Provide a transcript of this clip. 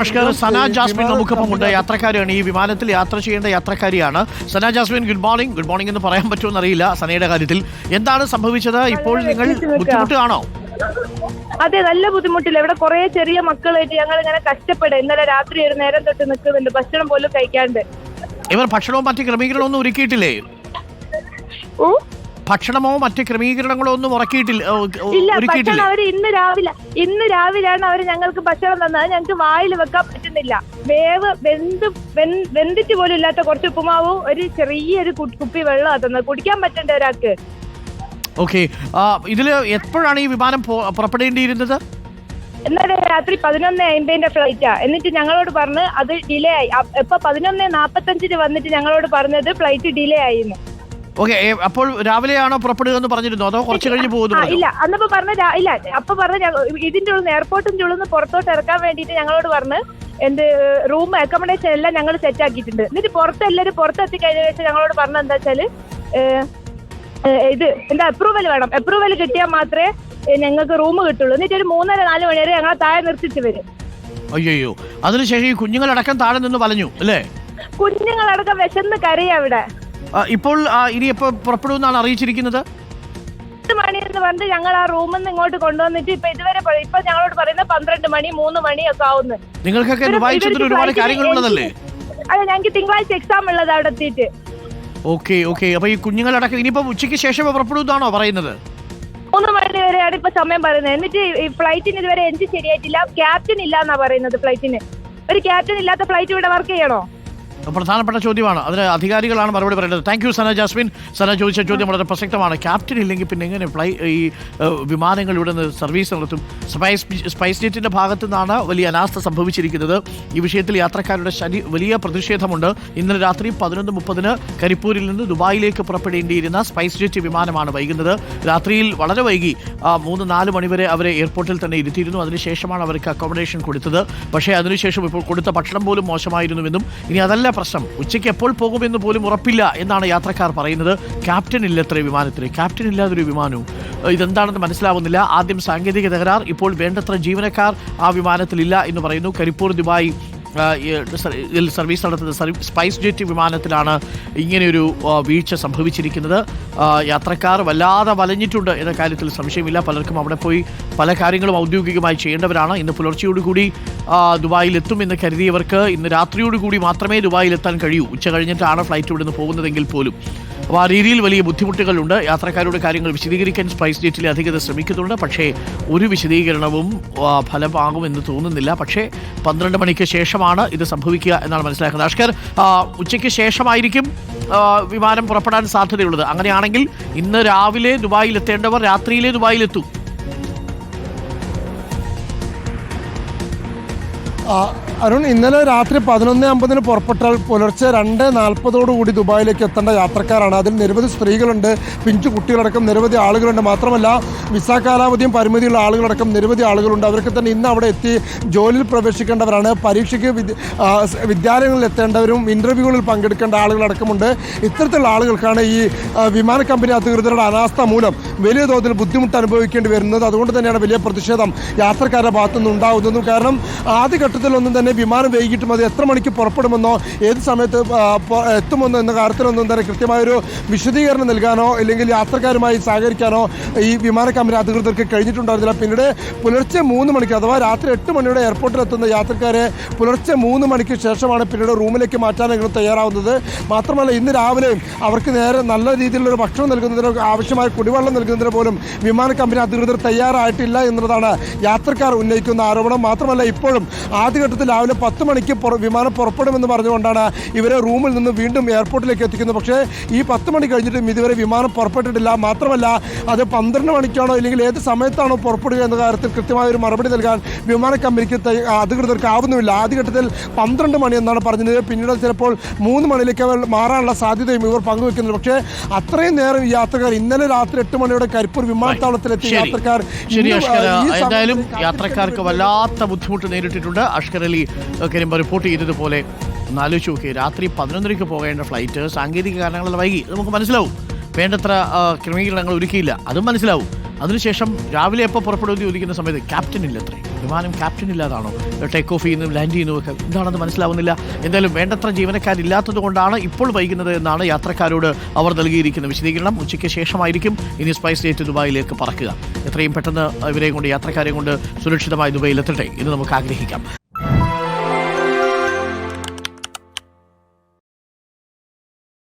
നമസ്കാർ സന Jasmine നമുക്കൊപ്പം ഉണ്ട് യാത്രക്കാരിയാണ്. ഈ വിമാനത്തിൽ യാത്ര ചെയ്യേണ്ട യാത്രക്കാരിയാണ് Sana Jasmin. Good morning good morning എന്ന് പറയാൻ പറ്റുമെന്ന് അറിയില്ല സനയുടെ കാര്യത്തിൽ. എന്താണ് സംഭവിച്ചത്? ഇപ്പോൾ നിങ്ങൾ ബുദ്ധിമുട്ടാണോ? അതെ നല്ല ബുദ്ധിമുട്ടില്ല. ഇവിടെ കുറെ ചെറിയ മക്കളായിട്ട് ഞങ്ങൾ ഇങ്ങനെ കഷ്ടപ്പെടുക ഇന്നലെ രാത്രി ഒരു നേരം തൊട്ട് നിൽക്കുന്നുണ്ട് ഭക്ഷണം പോലും കഴിക്കാണ്ട്. ഇവർ ഭക്ഷണവും മറ്റു ക്രമീകരണമൊന്നും ഒരുക്കിയിട്ടില്ലേ? ഓ ഭക്ഷണമോ മറ്റു ക്രമീകരണങ്ങളോ ഒന്നും ഉറക്കിയിട്ടില്ല ഭക്ഷണം അവർ ഇന്ന് രാവിലെ ഇന്ന് രാവിലെയാണ് അവർ ഞങ്ങൾക്ക് ഭക്ഷണം തന്നത്. ഞങ്ങൾക്ക് വായിൽ വെക്കാൻ പറ്റുന്നില്ല. വേവ് വെന്ത് വെന്തിട്ട് പോലും ഇല്ലാത്ത കുറച്ച് ഉപ്പുമാവും ഒരു ചെറിയൊരു കുപ്പി വെള്ളമാണ് തന്നത്. കുടിക്കാൻ പറ്റണ്ട ഒരാൾക്ക്? ഓക്കെ. ഇതിൽ എപ്പോഴാണ് ഈ വിമാനം പുറപ്പെടേണ്ടിയിരുന്നത്? ഇന്നലെ രാത്രി പതിനൊന്ന് അമ്പതിന്റെ ഫ്ലൈറ്റാ. എന്നിട്ട് ഞങ്ങളോട് പറഞ്ഞ് അത് ഡിലേ ആയി. ഇപ്പൊ പതിനൊന്ന് നാപ്പത്തഞ്ചിന് വന്നിട്ട് ഞങ്ങളോട് പറഞ്ഞത് ഫ്ലൈറ്റ് ഡിലേ ആയിന്ന്. ഓക്കെ അപ്പോൾ രാവിലെയാണോ പുറപ്പെടുക എന്ന് പറഞ്ഞിരുന്നു? അതോ കുറച്ച് കഴിഞ്ഞ് ആ പോകുന്നു ഇല്ല അന്നപ്പോ പറഞ്ഞ രാ- ഇല്ല അപ്പൊ പറഞ്ഞ ഞങ്ങ- ഇതിന്റെ ഉള്ളിൽ എയർപോർട്ടിന്റെ ഉള്ളിൽ നിന്ന് പുറത്തോട്ട് ഇറക്കാൻ വേണ്ടിയിട്ട് ഞങ്ങളോട് പറഞ്ഞ് എന്ത് റൂം അക്കോമഡേഷൻ എല്ലാം ഞങ്ങൾ സെറ്റ് ആക്കിയിട്ടുണ്ട്. എന്നിട്ട് പുറത്ത് എല്ലാവരും പുറത്തെത്തി കഴിഞ്ഞ ശേഷം ഞങ്ങളോട് പറഞ്ഞ എന്താ വെച്ചാൽ ഏഹ്, ഏഹ്, ഇത് എന്താ അപ്രൂവൽ വേണം. അപ്രൂവൽ കിട്ടിയാൽ മാത്രമേ ഏഹ്, ഞങ്ങൾക്ക് റൂം കിട്ടുള്ളൂ. എന്നിട്ട് ഒരു മൂന്നര നാല് മണി വരെ ഞങ്ങളെ താഴെ നിർത്തിച്ച് വരും. അയ്യോ അതിനുശേഷം ഈ കുഞ്ഞുങ്ങളടക്കം താഴെ നിന്ന് വലഞ്ഞു അല്ലേ? കുഞ്ഞുങ്ങളടക്കം വിശന്ന് കരയാ അവിടെ ആ, ഇപ്പോൾ ഇനി എപ്പോൾ പുറപ്പെടുമെന്നാണ് അറിയിച്ചിരിക്കുന്നത്? പത്ത് മണി എന്ന് പറഞ്ഞിട്ട് ഞങ്ങൾ ആ റൂമിൽ നിന്ന് ഇങ്ങോട്ട് കൊണ്ടുവന്നിട്ട് ഇപ്പൊ ഇതുവരെ ഇപ്പൊ ഞങ്ങളോട് പറയുന്നത് പന്ത്രണ്ട് മണി മൂന്ന് ഒക്കെ ആവുന്നു. നിങ്ങൾക്കൊക്കെ ഒരുപാട് കാര്യങ്ങളുള്ളതല്ലേ അതെ ഞങ്ങൾക്ക് തിങ്കളാഴ്ച എക്സാം ഉള്ളത് അവിടെ എത്തിയിട്ട്. Okay okay. അപ്പൊ ഈ കുഞ്ഞുങ്ങളടക്കം ഇനിയിപ്പോ ഉച്ചയ്ക്ക് ശേഷം പുറപ്പെടുന്നതാണോ പറയുന്നത്? മൂന്ന് മണി വരെയാണ് ഇപ്പൊ സമയം പറയുന്നത്. എന്നിട്ട് ഈ ഫ്ലൈറ്റിന് ഇതുവരെ എഞ്ചിൻ ശരിയായിട്ടില്ല. ക്യാപ്റ്റൻ ഇല്ല എന്നാ പറയുന്നത് ഫ്ലൈറ്റിന് ഒരു ക്യാപ്റ്റൻ ഇല്ലാത്ത ഫ്ലൈറ്റ് ഇവിടെ വർക്ക് ചെയ്യണോ? പ്രധാനപ്പെട്ട ചോദ്യമാണ്. അതിന് അധികാരികളാണ് മറുപടി പറയുന്നത് thank you Sana Jasmine. Sana ചോദിച്ച ചോദ്യം വളരെ പ്രസക്തമാണ്. ക്യാപ്റ്റൻ ഇല്ലെങ്കിൽ പിന്നെ എങ്ങനെ ഫ്ലൈ ഈ വിമാനങ്ങൾ ഇവിടെ നിന്ന് സർവീസ് നടത്തും? സ്പൈസ് സ്പൈസ് ജെറ്റിന്റെ ഭാഗത്തു നിന്നാണ് വലിയ അനാസ്ഥ സംഭവിച്ചിരിക്കുന്നത്. ഈ വിഷയത്തിൽ യാത്രക്കാരുടെ ശനി വലിയ പ്രതിഷേധമുണ്ട്. ഇന്നലെ രാത്രി പതിനൊന്ന് മുപ്പതിന് കരിപ്പൂരിൽ നിന്ന് ദുബായിലേക്ക് പുറപ്പെടേണ്ടിയിരുന്ന സ്പൈസ് ജെറ്റ് വിമാനമാണ് വൈകുന്നത്. രാത്രിയിൽ വളരെ വൈകി. മൂന്ന് നാല് മണിവരെ അവരെ എയർപോർട്ടിൽ തന്നെ ഇരുത്തിയിരുന്നു. അതിനുശേഷമാണ് അവർക്ക് അക്കോമഡേഷൻ കൊടുത്തത്. പക്ഷേ അതിനുശേഷം ഇപ്പോൾ കൊടുത്ത ഭക്ഷണം പോലും മോശമായിരുന്നുവെന്നും ഇനി അതല്ല പ്രശ്നം. ഉച്ചയ്ക്ക് എപ്പോൾ പോകുമെന്ന് പോലും ഉറപ്പില്ല എന്നാണ് യാത്രക്കാർ പറയുന്നത്. ക്യാപ്റ്റൻ ഇല്ലത്രേ വിമാനത്തിന് ക്യാപ്റ്റൻ ഇല്ലാതൊരു വിമാനവും. ഇതെന്താണെന്ന് മനസ്സിലാവുന്നില്ല. ആദ്യം സാങ്കേതിക തകരാർ ഇപ്പോൾ വേണ്ടത്ര ജീവനക്കാർ ആ വിമാനത്തിലില്ല എന്ന് പറയുന്നു. കരിപ്പൂർ ദുബായ് സർവീസ് നടത്തുന്ന സ്പൈസ് ജെറ്റ് വിമാനത്തിലാണ് ഇങ്ങനെയൊരു വീഴ്ച സംഭവിച്ചിരിക്കുന്നത്. യാത്രക്കാർ വല്ലാതെ വലഞ്ഞിട്ടുണ്ട് എന്ന കാര്യത്തിൽ സംശയമില്ല. പലർക്കും അവിടെ പോയി പല കാര്യങ്ങളും ഔദ്യോഗികമായി ചെയ്യേണ്ടവരാണ്. ഇന്ന് പുലർച്ചയോടുകൂടി എത്തുമെന്ന് കരുതിയവർക്ക് ഇന്ന് രാത്രിയോടുകൂടി മാത്രമേ ദുബായിൽ എത്താൻ കഴിയൂ. ഉച്ച കഴിഞ്ഞിട്ടാണ് ഫ്ലൈറ്റ് ഇവിടുന്ന് പോകുന്നതെങ്കിൽ പോലും. അപ്പോൾ ആ രീതിയിൽ വലിയ ബുദ്ധിമുട്ടുകളുണ്ട്. യാത്രക്കാരുടെ കാര്യങ്ങൾ വിശദീകരിക്കാൻ സ്പൈസ് ജെറ്റിലെ അധികൃതർ ശ്രമിക്കുന്നുണ്ട്. പക്ഷേ ഒരു വിശദീകരണവും ഫലമാകുമെന്ന് തോന്നുന്നില്ല. പക്ഷേ പന്ത്രണ്ട് മണിക്ക് ശേഷമാണ് ഇത് സംഭവിക്കുക എന്നാണ് മനസ്സിലാക്കുന്നത്. അഷ്കർ ഉച്ചയ്ക്ക് ശേഷമായിരിക്കും വിമാനം പുറപ്പെടാൻ സാധ്യതയുള്ളത്. അങ്ങനെയാണെങ്കിൽ ഇന്ന് രാവിലെ ദുബായിൽ എത്തേണ്ടവർ രാത്രിയിലെ ദുബായിലെത്തും. അരുൺ ഇന്നലെ രാത്രി പതിനൊന്ന് അമ്പതിന് പുറപ്പെട്ടാൽ പുലർച്ചെ രണ്ട് നാൽപ്പതോടുകൂടി ദുബായിലേക്ക് എത്തേണ്ട യാത്രക്കാരാണ്. അതിൽ നിരവധി സ്ത്രീകളുണ്ട് പിഞ്ചു കുട്ടികളടക്കം നിരവധി ആളുകളുണ്ട്. മാത്രമല്ല വിസ കാലാവധിയും പരിമിതിയുള്ള ആളുകളടക്കം നിരവധി ആളുകളുണ്ട്. അവർക്ക് തന്നെ ഇന്ന് അവിടെ എത്തി ജോലിയിൽ പ്രവേശിക്കേണ്ടവരാണ്. പരീക്ഷയ്ക്ക് വിദ്യ- വിദ്യാലയങ്ങളിൽ എത്തേണ്ടവരും ഇന്റർവ്യൂകളിൽ പങ്കെടുക്കേണ്ട ആളുകളടക്കമുണ്ട്. ഇത്തരത്തിലുള്ള ആളുകൾക്കാണ് ഈ വിമാന കമ്പനി അധികൃതരുടെ അനാസ്ഥ മൂലം വലിയ തോതിൽ ബുദ്ധിമുട്ട് അനുഭവിക്കേണ്ടി വരുന്നത്. അതുകൊണ്ട് തന്നെയാണ് വലിയ പ്രതിഷേധം യാത്രക്കാരുടെ ഭാഗത്തുനിന്ന് ഉണ്ടാകുന്നതും കാരണം ആദ്യഘട്ടത്തിലൊന്നും തന്നെ വിമാനം വൈകിട്ടും അത് എത്ര മണിക്ക് പുറപ്പെടുമെന്നോ ഏത് സമയത്ത് ആ, എത്തുമെന്നോ എന്ന കാര്യത്തിലൊന്നും തന്നെ കൃത്യമായൊരു വിശദീകരണം നൽകാനോ അല്ലെങ്കിൽ യാത്രക്കാരുമായി സഹകരിക്കാനോ ഈ വിമാന കമ്പനി അധികൃതർക്ക് കഴിഞ്ഞിട്ടുണ്ടായിരുന്നില്ല. പിന്നീട് പുലർച്ചെ മൂന്ന് മണിക്ക് അഥവാ രാത്രി എട്ട് മണിയുടെ എയർപോർട്ടിൽ എത്തുന്ന യാത്രക്കാരെ പുലർച്ചെ മൂന്ന് മണിക്ക് ശേഷമാണ് പിന്നീട് റൂമിലേക്ക് മാറ്റാൻ നിങ്ങൾ തയ്യാറാവുന്നത്. മാത്രമല്ല ഇന്ന് രാവിലെ അവർക്ക് നേരെ നല്ല രീതിയിലുള്ള ഭക്ഷണം നൽകുന്നതിന് ആവശ്യമായ കുടിവെള്ളം നൽകുന്നതിന് പോലും വിമാന കമ്പനി അധികൃതർ തയ്യാറായിട്ടില്ല എന്നുള്ളതാണ് യാത്രക്കാർ ഉന്നയിക്കുന്ന ആരോപണം. മാത്രമല്ല ഇപ്പോഴും ആദ്യഘട്ടത്തിൽ രാവിലെ പത്ത് മണിക്ക് വിമാനം പുറപ്പെടുമെന്ന് പറഞ്ഞുകൊണ്ടാണ് ഇവരെ റൂമിൽ നിന്ന് വീണ്ടും എയർപോർട്ടിലേക്ക് എത്തിക്കുന്നത്. പക്ഷേ ഈ പത്ത് മണി കഴിഞ്ഞിട്ടും ഇതുവരെ വിമാനം പുറപ്പെട്ടിട്ടില്ല. മാത്രമല്ല അത് പന്ത്രണ്ട് മണിക്കാണോ അല്ലെങ്കിൽ ഏത് സമയത്താണോ പുറപ്പെടുക എന്ന കാര്യത്തിൽ കൃത്യമായ ഒരു മറുപടി നൽകാൻ വിമാന കമ്പനിക്ക് അധികൃതർക്ക് ആവുന്നുമില്ല ആദ്യഘട്ടത്തിൽ പന്ത്രണ്ട് മണി എന്നാണ് പറഞ്ഞത് പിന്നീട് ചിലപ്പോൾ മൂന്ന് മണിയിലേക്ക് അവർ മാറാനുള്ള സാധ്യതയും ഇവർ പങ്കുവെക്കുന്നത് പക്ഷേ അത്രയും നേരം യാത്രക്കാർ ഇന്നലെ രാത്രി എട്ട് മണിയോടെ കരിപ്പൂർ വിമാനത്താവളത്തിലെത്തിയ യാത്രക്കാർ എന്തായാലും യാത്രക്കാർക്ക് വല്ലാത്ത ബുദ്ധിമുട്ട് നേരിട്ടിട്ടുണ്ട്. അഷ്കർ അലി കരിമ്പ റിപ്പോർട്ട് ചെയ്തതുപോലെ ഒന്ന് ആലോചിച്ച് നോക്കി രാത്രി പതിനൊന്നരയ്ക്ക് പോകേണ്ട ഫ്ലൈറ്റ് സാങ്കേതിക കാരണങ്ങളാൽ വൈകി. നമുക്ക് മനസ്സിലാവും. വേണ്ടത്ര ക്രമീകരണങ്ങൾ ഒരുക്കിയില്ല. അതും മനസ്സിലാവും. അതിനുശേഷം രാവിലെ എപ്പോൾ പുറപ്പെടുമെന്ന് ചോദിക്കുന്ന സമയത്ത് ക്യാപ്റ്റൻ ഇല്ലത്രേ വിമാനം ക്യാപ്റ്റൻ ഇല്ലാതാണോ? ടേക്ക് ഓഫ് ചെയ്യുന്നതും ലാൻഡ് ചെയ്യുന്നു ഒക്കെ എന്താണെന്ന് മനസ്സിലാവുന്നില്ല. എന്തായാലും വേണ്ടത്ര ജീവനക്കാരില്ലാത്തത് കൊണ്ടാണ് ഇപ്പോൾ വൈകുന്നത് എന്നാണ് യാത്രക്കാരോട് അവർ നൽകിയിരിക്കുന്ന വിശദീകരണം. ഉച്ചയ്ക്ക് ശേഷമായിരിക്കും. ഇനി സ്പൈസ് ജെറ്റ് ദുബായിലേക്ക് പറക്കുക. എത്രയും പെട്ടെന്ന് ഇവരെയും കൊണ്ട് യാത്രക്കാരെയും കൊണ്ട് സുരക്ഷിതമായി ദുബായിലെത്തട്ടെ എന്ന് നമുക്ക് ആഗ്രഹിക്കാം.